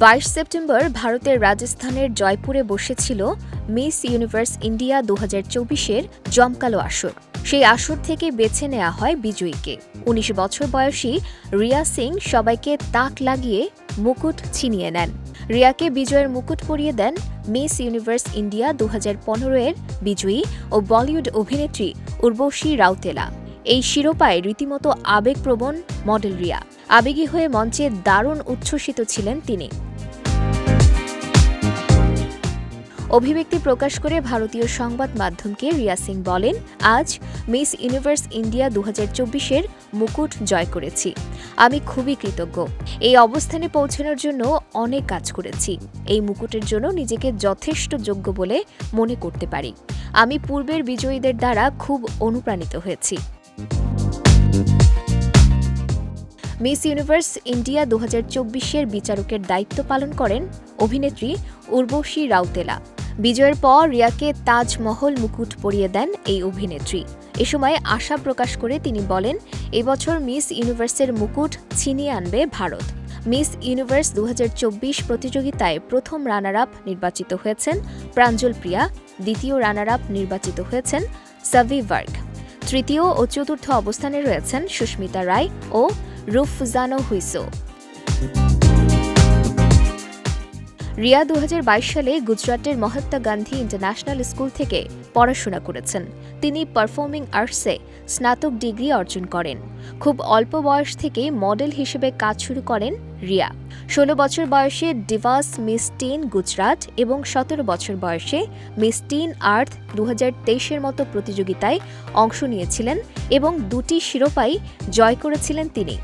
বাইশ সেপ্টেম্বর ভারতের রাজস্থানের জয়পুরে বসেছিল মিস ইউনিভার্স ইন্ডিয়া দু হাজার চব্বিশের জমকালো আসর। সেই আসর থেকে বেছে নেওয়া হয় বিজয়ীকে। উনিশ বছর বয়সী রিয়া সিং সবাইকে তাক লাগিয়ে মুকুট ছিনিয়ে নেন। রিয়াকে বিজয়ের মুকুট পরিয়ে দেন মিস ইউনিভার্স ইন্ডিয়া দু হাজার পনেরো এর বিজয়ী ও বলিউড অভিনেত্রী উর্বশী রাউতেলা। এই শিরোপায় রীতিমতো আবেগপ্রবণ মডেল রিয়া। আবেগী হয়ে মঞ্চে দারুণ উচ্ছ্বসিত ছিলেন তিনি। অভিব্যক্তি প্রকাশ করে ভারতীয় সংবাদ মাধ্যমকে রিয়া সিং বলেন, আজ মিস ইউনিভার্স ইন্ডিয়া দু হাজার চব্বিশের মুকুট জয় করেছি। আমি খুবই কৃতজ্ঞ। এই অবস্থানে পৌঁছানোর জন্য অনেক কাজ করেছি। এই মুকুটের জন্য নিজেকে যথেষ্ট যোগ্য বলে মনে করতে পারি। আমি পূর্বের বিজয়ীদের দ্বারা খুব অনুপ্রাণিত হয়েছি। মিস ইউনিভার্স ইন্ডিয়া দু হাজার বিচারকের দায়িত্ব পালন করেন অভিনেত্রী উর্বশী রাউতেলা। বিজয়ের পর রিয়াকে তাজমহল মুকুট পরিয়ে দেন এই অভিনেত্রী। এ সময় আশা প্রকাশ করে তিনি বলেন, এবছর মিস ইউনিভার্সের মুকুট ছিনিয়ে আনবে ভারত। মিস ইউনিভার্স দু হাজার চব্বিশ প্রতিযোগিতায় প্রথম রানার আপ নির্বাচিত হয়েছেন প্রাঞ্জল প্রিয়া, দ্বিতীয় রানার আপ নির্বাচিত হয়েছেন সাভি ভার্গ, তৃতীয় ও চতুর্থ অবস্থানে রয়েছেন সুস্মিতা রায় ও রুফজানো হুইসো। রিয়া দু হাজার বাইশ সালে গুজরাটের মহাত্মা গান্ধী ইন্টারন্যাশনাল স্কুল থেকে পড়াশোনা করেছেন। তিনি পারফর্মিং আর্টসে স্নাতক ডিগ্রি অর্জন করেন। খুব অল্প বয়স থেকে মডেল হিসেবে কাজ শুরু করেন রিয়া। ষোলো বছর বয়সে ডিভাস মিস টিন গুজরাট এবং সতেরো বছর বয়সে মিস টিন আর্থ দু তেইশের মতো প্রতিযোগিতায় অংশ নিয়েছিলেন এবং দুটি শিরোপাই জয় করেছিলেন তিনি।